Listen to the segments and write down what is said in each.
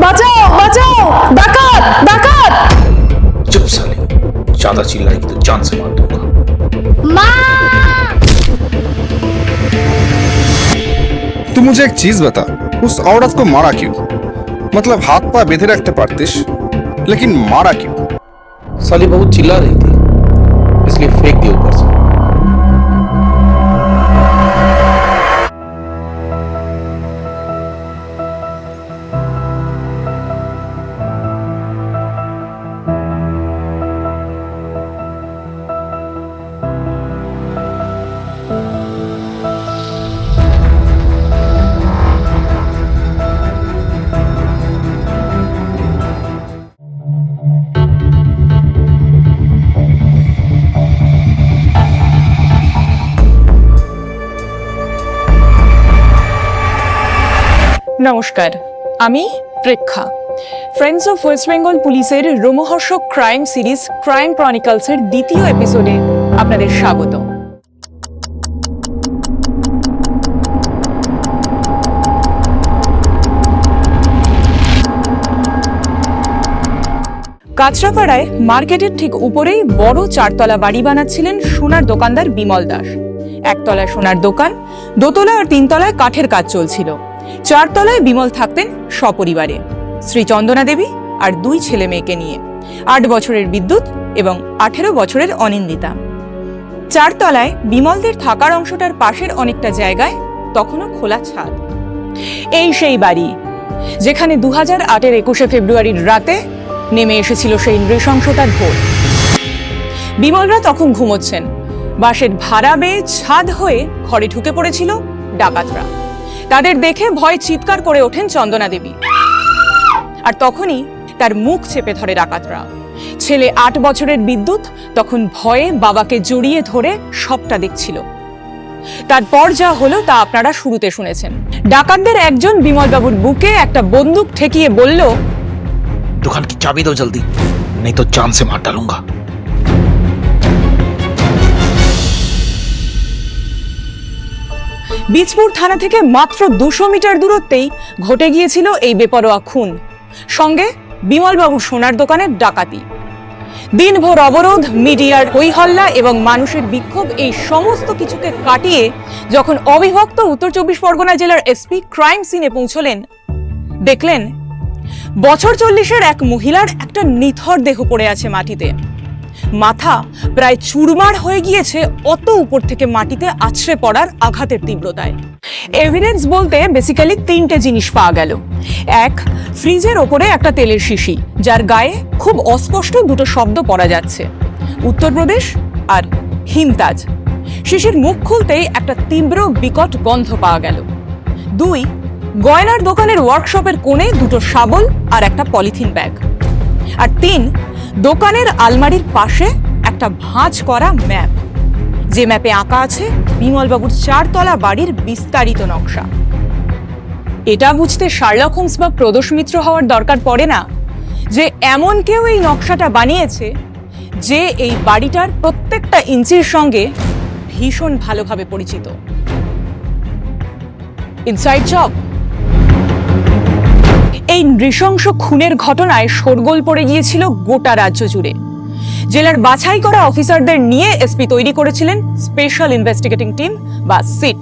बचाओ बचाओ ডাকাত ডাকাত। चुप साले ज़्यादा चिल्लाएगी तो जान से मार दूँगा माँ तू मुझे एक चीज़ बता उस औरत को मारा क्यों? मतलब हाथ पा बेधे रखते पारतिश लेकिन मारा क्यों? साली बहुत चिल्ला रही थी इसलिए फेंक दिया ऊपर से। নমস্কার। আমি Preksha. Friends of West Bengal পুলিশের রোমহর্ষক ক্রাইম সিরিজ ক্রাইম ক্রনিকলসের দ্বিতীয় এপিসোডে আপনাদের স্বাগত। কাঁচরাপাড়ায় মার্কেটের ঠিক উপরেই বড় চারতলা বাড়ি বানাচ্ছিলেন সোনার দোকানদার বিমল দাস। একতলায় সোনার দোকান, দোতলা আর তিনতলায় কাঠের কাজ চলছিল। চারতলায় বিমল থাকতেন সপরিবারে, শ্রী চন্দনা দেবী আর দুই ছেলে মেয়েকে নিয়ে। আট বছরের বিদ্যুৎ এবং আঠেরো বছরের অনিন্দিতা। চারতলায় বিমলদের থাকার অংশটার পাশের অনেকটা জায়গায় তখনও খোলা ছাদ। এই সেই বাড়ি, যেখানে দু হাজার আটের একুশে ফেব্রুয়ারির রাতে নেমে এসেছিল সেই নৃশংসতার ভোর। বিমলরা তখন ঘুমোচ্ছেন। বাসের ভাড়া বেয়ে ছাদ হয়ে ঘরে ঢুকে পড়েছিল ডাকাতরা। তাদের দেখে ভয় চিৎকার করে ওঠেন চন্দনা দেবী। আর তখনই তার মুখ চেপে ধরে ডাকাতরা। ছেলে আট বছরের বিদ্যুৎ তখন ভয়ে বাবাকে জড়িয়ে ধরে সবটা দেখছিল। তারপর যা হলো তা আপনারা শুরুতে শুনেছেন। ডাকাতদের একজন বিমলবাবুর বুকে একটা বন্দুক ঠেকিয়ে বলল, দোকান কি চাবি দাও জলদি, নেই তো চান্সে মার ডালুঙ্গা বীজপুর থানা থেকে মাত্র দুশো মিটার দূরত্বেই ঘটে গিয়েছিল এই বেপরোয়া খুন। সঙ্গে বিমলবাবুর সোনার দোকানের ডাকাতি। দিনভর অবরোধ, মিডিয়ার হইহল্লা এবং মানুষের বিক্ষোভ, এই সমস্ত কিছুকে কাটিয়ে যখন অবিভক্ত উত্তর চব্বিশ পরগনা জেলার এসপি ক্রাইম সিনে পৌঁছলেন, দেখলেন বছর চল্লিশের এক মহিলার একটা নিথর দেহ পড়ে আছে মাটিতে। মাথা প্রায় চুরমার হয়ে গিয়েছে অত উপর থেকে মাটিতে আছড়ে পড়ার আঘাতের তীব্রতায়। এভিডেন্স বলতে বেসিক্যালি তিনটে জিনিস পাওয়া গেল। এক ফ্রিজের ওপরে একটা তেলের শিশি, যার গায়ে খুব অস্পষ্ট দুটো শব্দ পড়া যাচ্ছে। উত্তরপ্রদেশ আর হিমতাজ। শিশির মুখ খুলতেই একটা তীব্র বিকট গন্ধ পাওয়া গেল। দুই, গয়নার দোকানের ওয়ার্কশপের কোণে দুটো শাবল আর একটা পলিথিন ব্যাগ আর তিন দোকানের আলমারির পাশে একটা ভাঁজ করা ম্যাপ। যে ম্যাপে আঁকা আছে বিমলবাবুর চারতলা বাড়ির বিস্তারিত নকশা। এটা বুঝতে শার্লক হোমস বা প্রদোষ মিত্র হওয়ার দরকার পড়ে না যে এমন কেউ এই নকশাটা বানিয়েছে যে এই বাড়িটার প্রত্যেকটা ইঞ্চির সঙ্গে ভীষণ ভালোভাবে পরিচিত। ইনসাইড জব এই নৃশংস খুনের ঘটনায় শোরগোল পড়ে গিয়েছিল গোটা রাজ্য জুড়ে। জেলার বাছাই করা অফিসারদের নিয়ে এসপি তৈরি করেছিলেন স্পেশাল ইনভেস্টিগেটিং টিম বা সিট।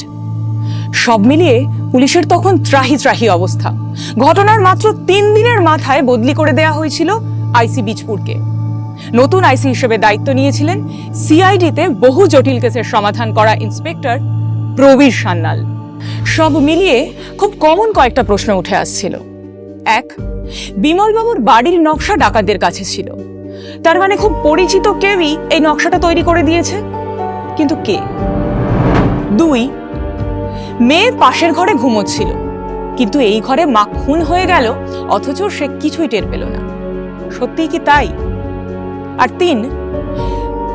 সব মিলিয়ে পুলিশের তখন ত্রাহি ত্রাহি অবস্থা। ঘটনার মাত্র তিন দিনের মাথায় বদলি করে দেয়া হয়েছিল আইসি বীজপুরকে। নতুন আইসি হিসেবে দায়িত্ব নিয়েছিলেন সিআইডিতে বহু জটিল কেসের সমাধান করা ইন্সপেক্টর প্রবীর সান্যাল। সব মিলিয়ে খুব কমন কয়েকটা প্রশ্ন উঠে আসছিল। এক, বিমলবাবুর বাড়ির নকশা ডাকাতদের কাছে ছিল। তার মানে খুব পরিচিত কেউই এই নকশাটা তৈরি করে দিয়েছে? কিন্তু কে? দুই মেয়ে পাশের ঘরে ঘুমোচ্ছিল। কিন্তু এই ঘরে মা খুন হয়ে গেল, অথচ সে কিছুই টের পেল না। সত্যিই কি তাই? আর তিন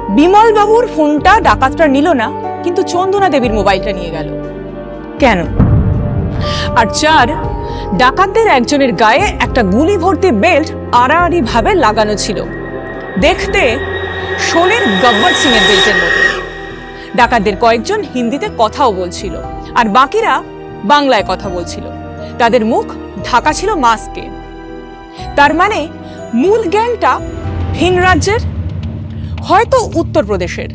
বিমল বাবুর ফোনটা ডাকাতটা নিল না, কিন্তু চন্দনা দেবীর মোবাইলটা নিয়ে গেল। কেন? আর চার, ডাকাতদের একজনের গায়ে একটা গুলি ভর্তি বেল্ট আড়াআড়ি ভাবে লাগানো ছিল। দেখতে শোলের গব্বর সিং এর বেল্টের মতো। ডাকাতদের কয়েকজন হিন্দিতে কথাও বলছিল আর বাকিরা বাংলায় কথা বলছিল। তাদের মুখ ঢাকা ছিল মাস্কে। তার মানে মূল গ্যাংটা ভিন রাজ্যের, হয়তো উত্তরপ্রদেশের।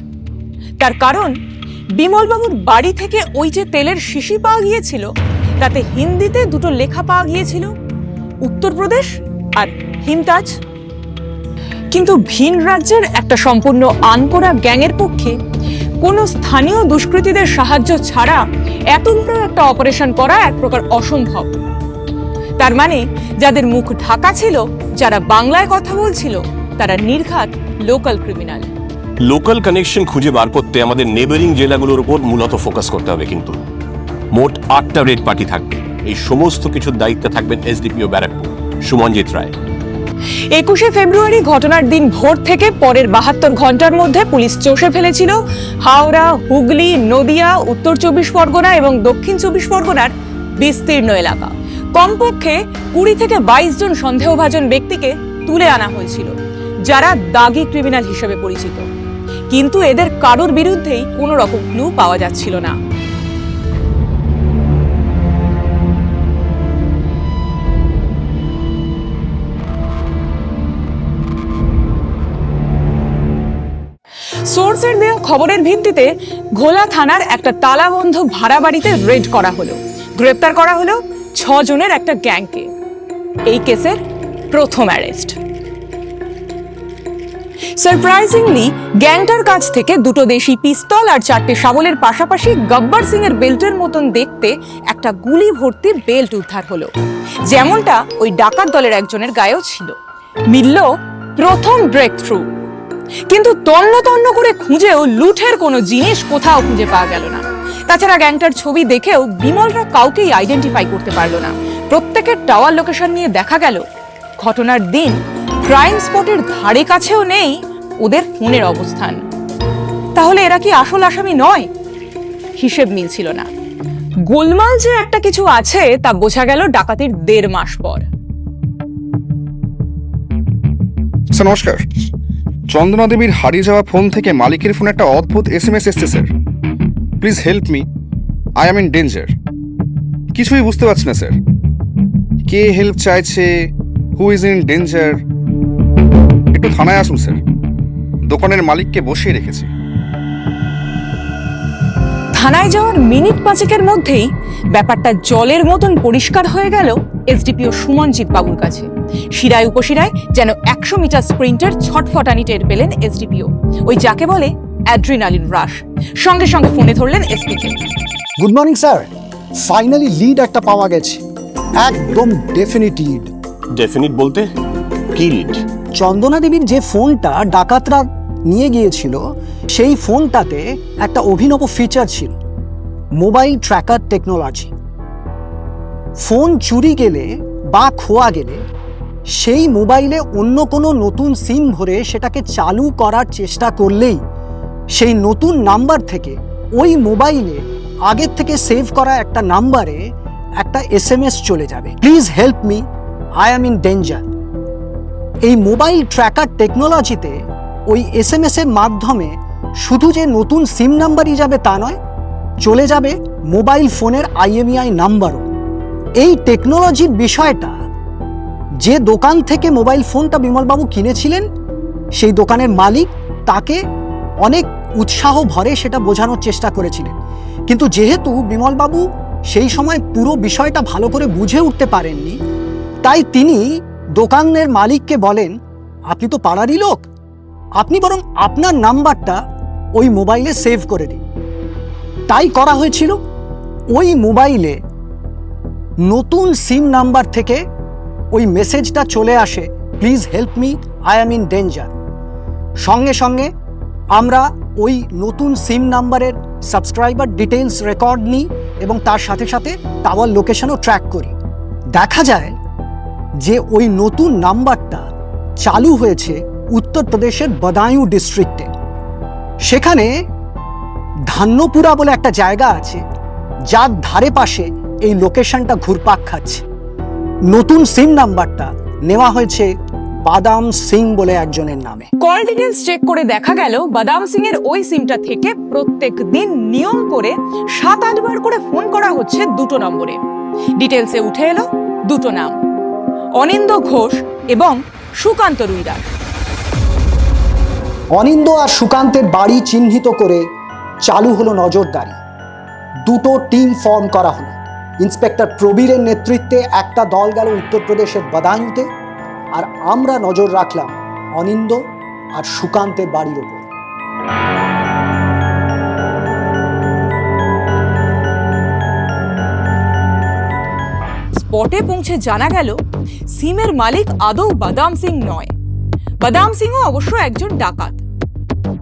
তার কারণ বিমলবাবুর বাড়ি থেকে ওই যে তেলের শিশি পাওয়া গিয়েছিল তাতে হিন্দিতে দুটো লেখা পাওয়া গিয়েছিল, উত্তরপ্রদেশ আর হিমতাজ। কিন্তু ভিন রাজ্যের একটা সম্পূর্ণ আনকোরা গ্যাংয়ের পক্ষে কোনো স্থানীয় দুষ্কৃতীদের সাহায্য ছাড়া এত বড় একটা অপারেশন করা এক প্রকার অসম্ভব। তার মানে যাদের মুখ ঢাকা ছিল, যারা বাংলায় কথা বলছিল, তারা নির্ঘাত লোকাল ক্রিমিনাল। লোকাল কানেকশন খুঁজে বার করতে আমাদের নেবারিং জেলাগুলোর উপর মূলত ফোকাস করতে হবে কিন্তু। মোট আটটা রেড পার্টি থাকবে। এই সমস্ত কিছুর দায়িত্বে থাকবেন এসডিপিও ব্যারাকপুর। সুমনজিৎ রায়। একুশে ফেব্রুয়ারি ঘটনার দিন ভোর থেকে পরের বাহাত্তর ঘণ্টার মধ্যে পুলিশ চষে ফেলেছিল। হাওড়া, হুগলি, নদিয়া, উত্তর চব্বিশ পরগনা এবং দক্ষিণ চব্বিশ পরগনার বিস্তীর্ণ এলাকা। কমপক্ষে কুড়ি থেকে বাইশ জন সন্দেহভাজন ব্যক্তিকে তুলে আনা হয়েছিল, যারা দাগি ক্রিমিনাল হিসেবে পরিচিত। কিন্তু এদের কারোর বিরুদ্ধেই কোনো রকম ক্লু পাওয়া যাচ্ছিল না। সোর্সের দেওয়া খবরের ভিত্তিতে ঘোলা থানার একটা তালাবন্ধ ভাড়া বাড়িতে রেড করা হলো। গ্রেপ্তার করা হলো ছজনের একটা গ্যাংকে। এই কেসের প্রথম অ্যারেস্ট। সারপ্রাইজিংলি, গ্যাংটার কাছ থেকে দুটো দেশি পিস্তল আর চারটে শাবলের পাশাপাশি গব্বর সিং এর বেল্টের মতন দেখতে একটা গুলি ভর্তি বেল্ট উদ্ধার হলো। যেমনটা ওই ডাকাত দলের একজনের গায়েও ছিল। মিলল প্রথম ব্রেক থ্রু কিন্তু তন্ন তন্ন করে খুঁজেও লুঠের কোনো জিনিস কোথাও খুঁজে পাওয়া গেল না। তাছাড়া গ্যাংটার ছবি দেখেও বিমলরা কাউকেই আইডেন্টিফাই করতে পারল না। প্রত্যেকের টাওয়ার লোকেশন নিয়ে দেখা গেল। ঘটনার দিন ক্রাইম স্পটের ধারে কাছেও নেই ওদের ফোনের অবস্থান। তাহলে এরা কি আসল আসামি নয়? হিসেব মিলছিল না। গোলমাল যে একটা কিছু আছে তা বোঝা গেল ডাকাতির দেড় মাস পর। নমস্কার। চন্দনা দেবীর হারিয়ে যাওয়া ফোন থেকে মালিকের ফোনে একটা অদ্ভুত এস এম এস এসছে, sir. Please help me I am in danger কিছুই বুঝতে পারছি না, স্যার। কে হেল্প চাইছে? হু ইজ ইন ডেঞ্জার একটু থানায় আসুন, স্যার। দোকানের মালিককে বসিয়ে রেখেছি। থানায় যাওয়ার মিনিট পাঁচেকের মধ্যেই ব্যাপারটা জলের মতন পরিষ্কার হয়ে গেল এসডিপিও সুমনজিৎ বাবুর কাছে। শিরায় উপশিরায় যেন একশো মিটার স্প্রিন্টের ছটফটানি টের পেলেন এসডিপিও। ওই যাকে বলে অ্যাড্রিনালিন রাশ। সঙ্গে সঙ্গে ফোনে ধরলেন এসপিকে। Good morning sir finally lead একটা পাওয়া গেছে। একদম ডেফিনিট লিড ডেফিনিট বলতে কি লিড চন্দনা দেবীর যে ফোনটা ডাকাতরা নিয়ে গিয়েছিল সেই ফোনটাতে একটা অভিনব ফিচার ছিল। মোবাইল ট্র্যাকার টেকনোলজি ফোন চুরি গেলে বা খোয়া গেলে সেই মোবাইলে অন্য কোনো নতুন সিম ভরে সেটাকে চালু করার চেষ্টা করলেই সেই নতুন নাম্বার থেকে ওই মোবাইলে আগের থেকে সেভ করা একটা নাম্বারে একটা এস চলে যাবে। Please help me I am in danger এই মোবাইল ট্র্যাকার টেকনোলজিতে ওই এস এম এসের মাধ্যমে শুধু যে নতুন সিম নাম্বারই যাবে তা নয়, চলে যাবে মোবাইল ফোনের আইএমইআই নাম্বারও। এই টেকনোলজির বিষয়টা যে দোকান থেকে মোবাইল ফোনটা বিমলবাবু কিনেছিলেন, সেই দোকানের মালিক তাকে অনেক উৎসাহ ভরে সেটা বোঝানোর চেষ্টা করেছিলেন। কিন্তু যেহেতু বিমলবাবু সেই সময় পুরো বিষয়টা ভালো করে বুঝে উঠতে পারেননি, তাই তিনি দোকানের মালিককে বলেন, আপনি তো পাড়ারই লোক, আপনি বরং আপনার নাম্বারটা ওই মোবাইলে সেভ করে দিন। তাই করা হয়েছিল। ওই মোবাইলে নতুন সিম নাম্বার থেকে ওই মেসেজটা চলে আসে, please help me, I am in danger. সঙ্গে সঙ্গে আমরা ওই নতুন সিম নাম্বারের সাবস্ক্রাইবার ডিটেলস রেকর্ড নিই এবং তার সাথে সাথে টাওয়ার লোকেশনও ট্র্যাক করি। দেখা যায় যে ওই নতুন নাম্বারটা চালু হয়েছে উত্তরপ্রদেশের বদায়ু ডিস্ট্রিক্টে। সেখানে ধান্যপুরা বলে একটা জায়গা আছে, যার ধারে পাশে এই লোকেশনটা ঘুরপাক খাচ্ছে। নতুন সিম নাম্বারটা নেওয়া হয়েছে বাদাম সিং বলে একজনের নামে। কল ডিটেলস চেক করে দেখা গেল বাদাম সিং এর ওই সিমটা থেকে প্রত্যেক দিন নিয়ম করে সাত আটবার করে ফোন করা হচ্ছে দুটো নম্বরে। ডিটেলসে উঠে এলো দুটো নাম অনিন্দ ঘোষ এবং সুকান্ত রুইদাস অনিন্দ আর সুকান্তের বাড়ি চিহ্নিত করে চালু হলো নজরদারি। দুটো টিম ফর্ম করা হলো। ইন্সপেক্টর প্রবীরের নেতৃত্বে একটা দল গেল উত্তরপ্রদেশের বদায়ুতে, আর আমরা নজর রাখলাম অনিন্দ আর সুকান্তের বাড়ির ওপর। স্পটে পৌঁছে জানা গেল, সিমের মালিক আদৌ বাদাম সিং নয়। বাদাম সিংও অবশ্য একজন ডাকাত।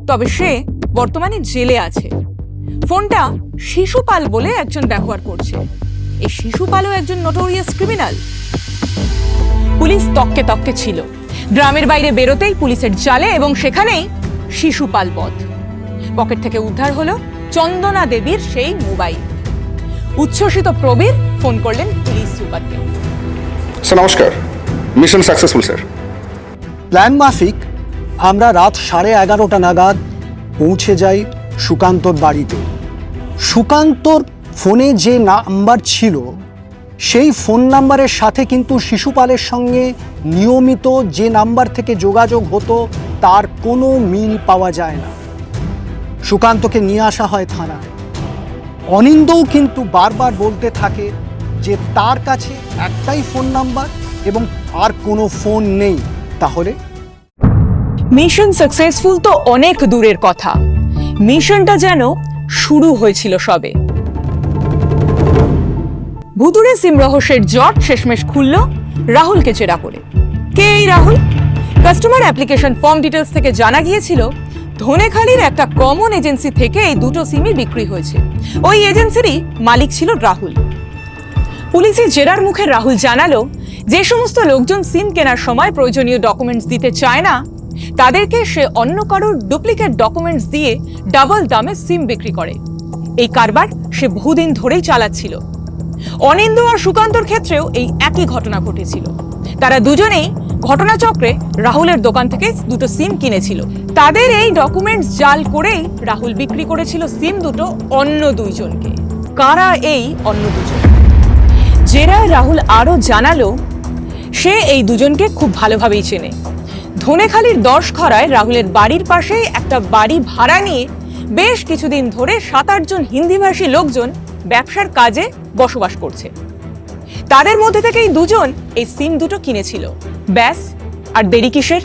তবে সে বর্তমানে জেলে আছে। ফোনটা শিশুপাল বলে একজন ব্যবহার করছে। এই শিশুপালও একজন নোটোরিয়াস ক্রিমিনাল পুলিশ তককে তককে ছিল। গ্রামের বাইরে বেরোতেই পুলিশের জালে এবং সেখানেই শিশুপাল পথ পকেট থেকে উদ্ধার হলো চন্দনা দেবীর সেই মোবাইল। উচ্ছ্বসিত প্রবীর ফোন করলেন পুলিশ সুপারকে। স্যার নমস্কার। Mission successful sir. প্ল্যান মাফিক আমরা রাত সাড়ে এগারোটা নাগাদ পৌঁছে যাই সুকান্তর বাড়িতে। সুকান্তর ফোনে যে নাম্বার ছিল, সেই ফোন নাম্বারের সাথে কিন্তু শিশুপালের সঙ্গে নিয়মিত যে নাম্বার থেকে যোগাযোগ হতো, তার কোনো মিল পাওয়া যায় না। সুকান্তকে নিয়ে আসা হয় থানায় অনিন্দও কিন্তু বারবার বলতে থাকে যে, তার কাছে একটাই ফোন নাম্বার এবং আর কোনো ফোন নেই। তাহলে? মিশন সাকসেসফুল তো অনেক দূরের কথা। মিশনটা যেন শুরু হয়েছিল সবে। ভুতুরে সিম রহস্যের জট শেষমেশ খুলল রাহুলকে চেরা করে। কে এই Rahul? Customer application form details থেকে জানা গিয়েছিল ধনেখালির একটা কমন এজেন্সি থেকে এই দুটো সিমই বিক্রি হয়েছে। ওই এজেন্সিরই মালিক ছিল রাহুল। পুলিশের জেরার মুখে রাহুল জানালো, যে সমস্ত লোকজন সিম কেনার সময় প্রয়োজনীয় ডকুমেন্টস দিতে চায় না, তাদেরকে সে অন্য কারোর ডুপ্লিকেট ডকুমেন্টস দিয়ে ডাবল দামে সিম বিক্রি করে। এই কারবার সে বহুদিন ধরেই চালাচ্ছিল। অনিন্দ আর সুকান্তর ক্ষেত্রেও এই একই ঘটনা ঘটেছিল। তারা দুজনেই ঘটনাচক্রে রাহুলের দোকান থেকে দুটো সিম কিনেছিল। তাদের এই ডকুমেন্টস জাল করেই রাহুল বিক্রি করেছিল সিম দুটো অন্য দুইজনকে। কারা এই অন্য দুজন? জেরায় রাহুল আরও জানালো, সে এই দুজনকে খুব ভালোভাবেই চেনে। ধনেখালির দশ খরায় রাহুলের বাড়ির পাশে একটা বাড়ি ভাড়া নিয়ে বেশ কিছুদিন ধরে সাত আটজন হিন্দিভাষী লোকজন ব্যবসার কাজে বসবাস করছে। তাদের মধ্যে থেকেই দুজন এই সিম দুটো কিনেছিল। ব্যাস, আর দেরি কিসের?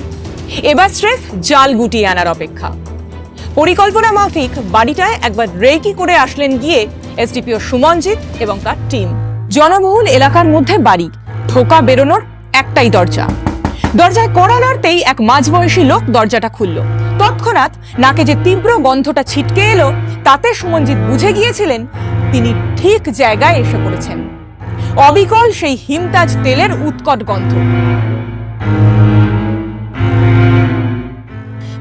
এবার স্রেফ জাল গুটিয়ে আনার অপেক্ষা। পরিকল্পনা মাফিক বাড়িটায় একবার রেকি করে আসলেন গিয়ে এসডিপিও সুমনজিৎ এবং তার টিম। জনবহুল এলাকার মধ্যে বাড়ি ঢোকা বেরোনোর একটাই দরজা। দরজায় কড়া নাড়তেই এক মাঝবয়সী লোক দরজাটা খুলল। তৎক্ষণাৎ নাকে যে তীব্র গন্ধটা ছিটকে এলো, তাতে সুমনজিৎ বুঝে গিয়েছিলেন তিনি ঠিক জায়গায় এসে পড়েছেন। অবিকল সেই হিমতাজ তেলের উৎকট গন্ধ।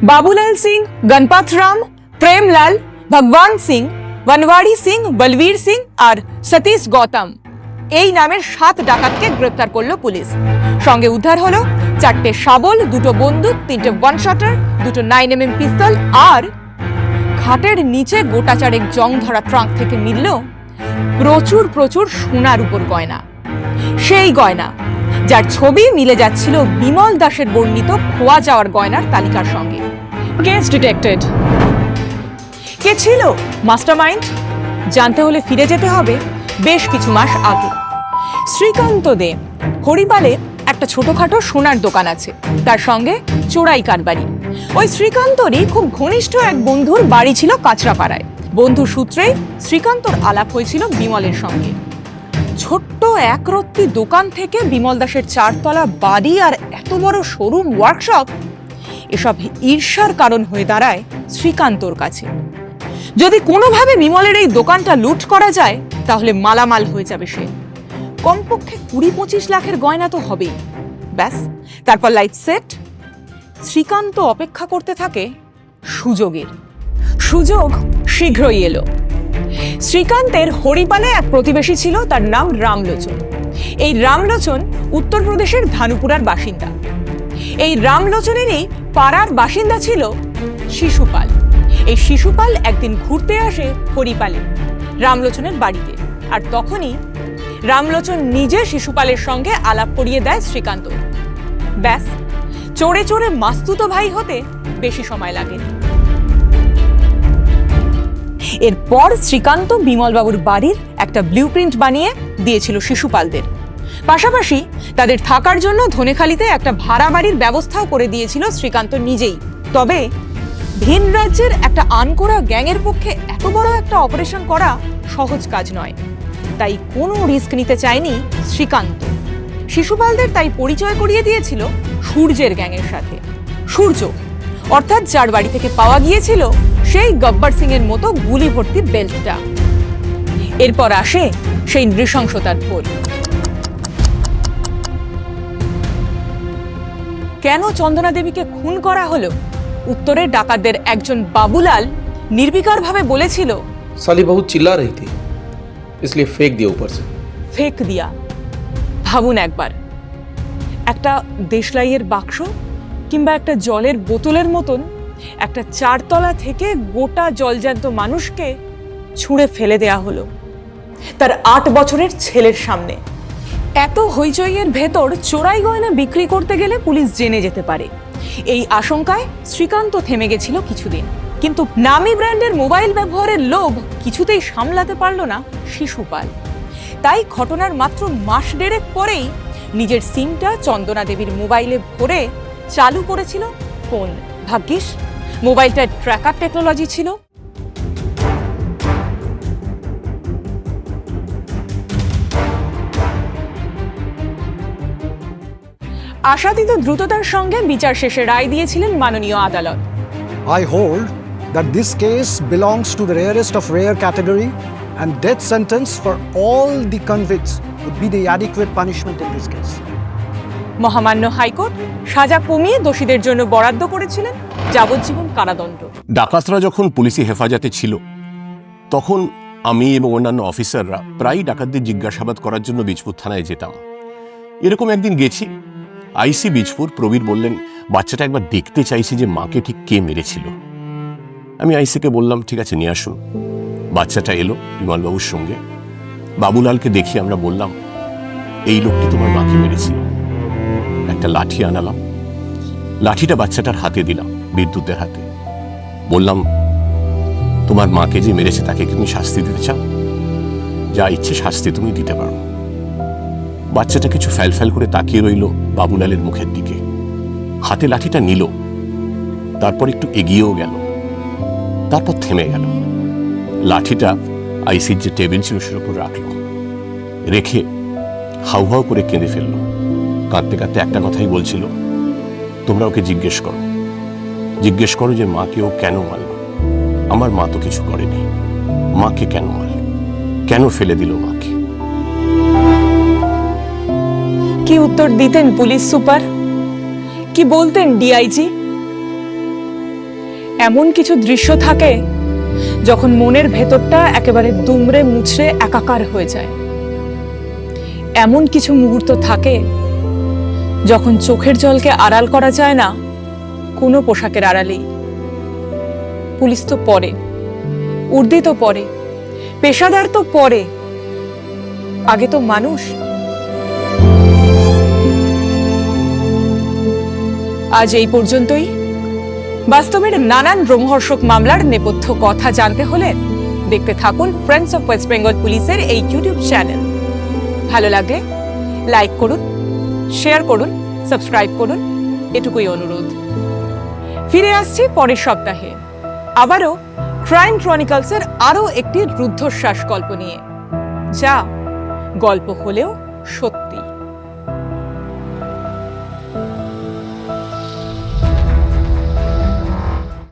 বাবুলাল সিং গণপত রাম, প্রেমলাল, ভগবান সিং, বনওয়ারি সিং, বলবীর সিং আর সতীশ গৌতম। এই নামের সাত ডাকাতকে গ্রেপ্তার করল পুলিশ। সঙ্গে উদ্ধার হলো চারটে শাবল, দুটো বন্দুক, তিনটে ওয়ান শটার দুটো নাইন এম এম পিস্তল আর খাটের নিচে গোটা চারেক জং ধরা ট্রাঙ্ক থেকে মিলল প্রচুর প্রচুর সোনার উপর গয়না। সেই গয়না যার ছবি মিলে যাচ্ছিল বিমল দাসের বর্ণিত খোয়া যাওয়ার গয়নার তালিকার সঙ্গে। কেস ডিটেক্টেড কে ছিল? মাস্টারমাইন্ড? জানতে হলে ফিরে যেতে হবে বেশ কিছু মাস আগে। শ্রীকান্ত দে হরিপালে একটা ছোটখাটো সোনার দোকান আছে তার সঙ্গে চোরাই কারবারি ওই শ্রীকান্তরই খুব ঘনিষ্ঠ এক বন্ধুর বাড়ি ছিল কাঁচরাপাড়ায়। বন্ধু সূত্রেই শ্রীকান্তর আলাপ হয়েছিল বিমলের সঙ্গে। ছোট্ট একরত্তি দোকান থেকে বিমল দাসের চারতলা বাড়ি আর এত বড় শোরুম, ওয়ার্কশপ, এসব ঈর্ষার কারণ হয়ে দাঁড়ায় শ্রীকান্তর কাছে। যদি কোনোভাবে বিমলের এই দোকানটা লুট করা যায়, তাহলে মালামাল হয়ে যাবে সে। কমপক্ষে কুড়ি পঁচিশ লাখের গয়না তো হবেই। ব্যাস, তারপর লাইফ সেট শ্রীকান্ত অপেক্ষা করতে থাকে সুযোগের। সুযোগ শীঘ্রই এলো। শ্রীকান্তের হরিপালে এক প্রতিবেশী ছিল, তার নাম রামলোচন। এই রামলোচন উত্তরপ্রদেশের ধানুপুরার বাসিন্দা। এই রামলোচনেরই পাড়ার বাসিন্দা ছিল শিশুপাল। এই শিশুপাল একদিন ঘুরতে আসে হরিপালে, রামলোচনের বাড়িতে। আর তখনই রামলোচন নিজে শিশুপালের সঙ্গে আলাপ করিয়ে দেয় শ্রীকান্ত। ব্যাস চড়ে চড়ে মাস্তুতো ভাই হতে বেশি সময় লাগে। এরপর শ্রীকান্ত বিমলবাবুর বাড়ির একটা ব্লুপ্রিন্ট বানিয়ে দিয়েছিল শিশুপালদের। পাশাপাশি তাদের থাকার জন্য ধনেখালিতে একটা ভাড়া বাড়ির ব্যবস্থাও করে দিয়েছিল শ্রীকান্ত নিজেই। তবে ভিন রাজ্যের একটা আনকোরা গ্যাংয়ের পক্ষে এত বড় একটা অপারেশন করা সহজ কাজ নয়। তাই কোনো রিস্ক নিতে চায়নি শ্রীকান্ত। শিশুপালদের তাই পরিচয় করিয়ে দিয়েছিল সূর্যের গ্যাংয়ের সাথে সূর্য অর্থাৎ যার বাড়ি থেকে পাওয়া গিয়েছিল সেই গব্বর সিং এর মতো গুলি ভর্তি বেল্টটা এরপর আসে সেই নৃশংসতার ভোর কেন চন্দনা দেবীকে খুন করা হলো উত্তরে ডাকাতদের একজন বাবুলাল নির্বিকারভাবে বলেছিল साली बहुत चिल्ला रही थी इसलिए फेंक दिया ऊपर से ফেক দিয়া ভাবুন একবার একটা দেশলাইয়ের বাক্স কিংবা একটা জলের বোতলের মতন একটা চারতলা থেকে গোটা জলজ্যান্ত মানুষকে ছুঁড়ে ফেলে দেয়া হলো তার আট বছরের ছেলের সামনে। এত হইচইয়ের ভেতর চোরাই গয়না বিক্রি করতে গেলে পুলিশ জেনে যেতে পারে। এই আশঙ্কায় শ্রীকান্ত থেমে গেছিল কিছুদিন। কিন্তু নামি ব্র্যান্ডের মোবাইল ব্যবহারের লোভ কিছুতেই সামলাতে পারল না শিশুপাল। তাই ঘটনার মাত্র মাস দেড়েক পরেই নিজের সিমটা চন্দনা দেবীর মোবাইলে ভরে চালু করেছিল ফোন। ভাগ্যিস, মোবাইলটার ট্র্যাকার টেকনোলজি ছিল। আশাতীত দ্রুততার সঙ্গে বিচার শেষে রায় দিয়েছিলেন মাননীয় আদালত। I hold that this case belongs to the rarest of rare category and death sentence for all the convicts would be the adequate punishment in this case. মহামান্য হাইকোর্ট সাজা কমিয়ে দোষীদের জন্য বরাদ্দ করেছিলেন যাবজ্জীবন কারাদণ্ড। ডাকাতরা যখন পুলিশি হেফাজতে ছিল তখন আমি এবং অন্যান্য অফিসাররা প্রায়ই ডাকাতদের জিজ্ঞাসাবাদ করার জন্য বীজপুর থানায় যেতাম। এরকম একদিন গেছি আইসি বীজপুর প্রবীর বললেন বাচ্চাটা একবার দেখতে চাইছি যে মাকে ঠিক কে মেরেছিল। আমি আইসিকে বললাম ঠিক আছে নিয়ে আসুন। বাচ্চাটা এলো বিমলবাবুর সঙ্গে। বাবুলালকে দেখি আমরা বললাম, এই লোকটি তোমার মাকে মেরেছিল। একটা লাঠি আনালাম। লাঠিটা বাচ্চাটার হাতে দিলাম, বিদ্যুতের হাতে। বললাম, তোমার মাকে যে মেরেছে তাকে তুমি শাস্তি দিতে চাও? যা ইচ্ছে শাস্তি তুমি দিতে পারো। বাচ্চাটা কিছু ফ্যাল ফ্যাল করে তাকিয়ে রইল বাবুলালের মুখের দিকে। হাতে লাঠিটা নিল, তারপর একটু এগিয়েও গেল, তারপর থেমে গেল। লাঠিটা আইসির যে টেবিল ছিল সের উপর রাখল। রেখে হাউ হাউ করে কেঁদে ফেলল। কাঁদতে কাঁদতে একটা কথাই বলছিল, তোমরা ওকে জিজ্ঞেস করো। জিজ্ঞেস করো যে মাকে ও কেন মারল। আমার মা তো কিছু করেনি। মাকে কেন মারল? কেন ফেলে দিল মাকে? কি উত্তর দিতেন পুলিশ সুপার? কি বলতেন ডিআইজি? এমন কিছু দৃশ্য থাকে যখন মনের ভেতরটা একেবারে দুমড়ে মুছড়ে একাকার হয়ে যায়। এমন কিছু মুহূর্ত থাকে যখন চোখের জলকে আড়াল করা যায় না, কোনো পোশাকের আড়ালেই। পুলিশ তো পরে, উর্দি তো পরে, পেশাদার তো পরে। আগে তো মানুষ। আজ এই পর্যন্তই। বাস্তবের নানান রোমহর্ষক মামলার নেপথ্য কথা জানতে হলে দেখতে থাকুন ফ্রেন্ডস অফ ওয়েস্ট বেঙ্গল পুলিশের এই ইউটিউব চ্যানেল ভালো লাগলে লাইক করুন শেয়ার করুন সাবস্ক্রাইব করুন, এটুকুই অনুরোধ। ফিরে আসছি পরের সপ্তাহে। আবারও ক্রাইম ক্রনিকলসের আরও একটি রুদ্ধশ্বাস গল্প নিয়ে। যা গল্প হলেও সত্যি।